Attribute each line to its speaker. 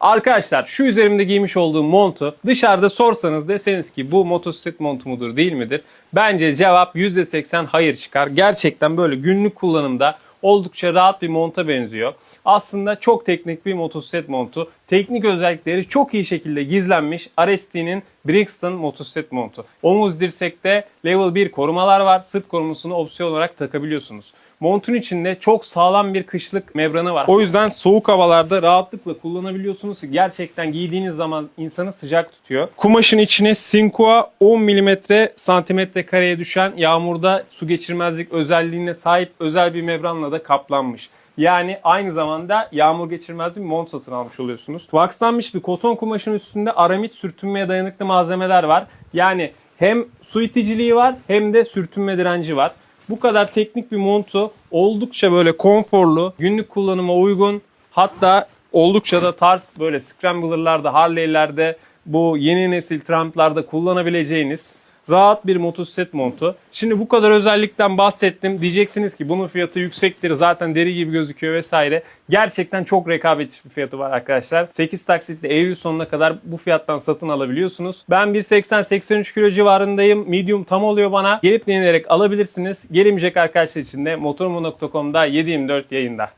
Speaker 1: Arkadaşlar şu üzerimde giymiş olduğum montu dışarıda sorsanız deseniz ki bu motosiklet montu mudur değil midir? Bence cevap %80 hayır çıkar. Gerçekten böyle günlük kullanımda oldukça rahat bir monta benziyor. Aslında çok teknik bir motosiklet montu. Teknik özellikleri çok iyi şekilde gizlenmiş RST'nin Brixton motosiklet montu. Omuz dirsekte level 1 korumalar var. Sırt korumasını opsiyon olarak takabiliyorsunuz. Montun içinde çok sağlam bir kışlık membranı var. O yüzden soğuk havalarda rahatlıkla kullanabiliyorsunuz. Gerçekten giydiğiniz zaman insanı sıcak tutuyor. Kumaşın içine Sinkua 10 mm santimetre kareye düşen yağmurda su geçirmezlik özelliğine sahip özel bir membranla da kaplanmış. Yani aynı zamanda yağmur geçirmez bir mont satın almış oluyorsunuz. Waxlanmış bir koton kumaşın üstünde aramit sürtünmeye dayanıklı malzemeler var. Yani hem su iticiliği var hem de sürtünme direnci var. Bu kadar teknik bir montu oldukça böyle konforlu, günlük kullanıma uygun. Hatta oldukça da tarz böyle scrambler'larda, Harley'lerde, bu yeni nesil tramplarda kullanabileceğiniz rahat bir motosiklet montu. Şimdi bu kadar özellikten bahsettim. Diyeceksiniz ki bunun fiyatı yüksektir. Zaten deri gibi gözüküyor vesaire. Gerçekten çok rekabetçi bir fiyatı var arkadaşlar. 8 taksitle Eylül sonuna kadar bu fiyattan satın alabiliyorsunuz. Ben 1.80-83 kilo civarındayım. Medium tam oluyor bana. Gelip deneyerek alabilirsiniz. Gelemeyecek arkadaşlar için de motormo.com'da 7.24 yayında.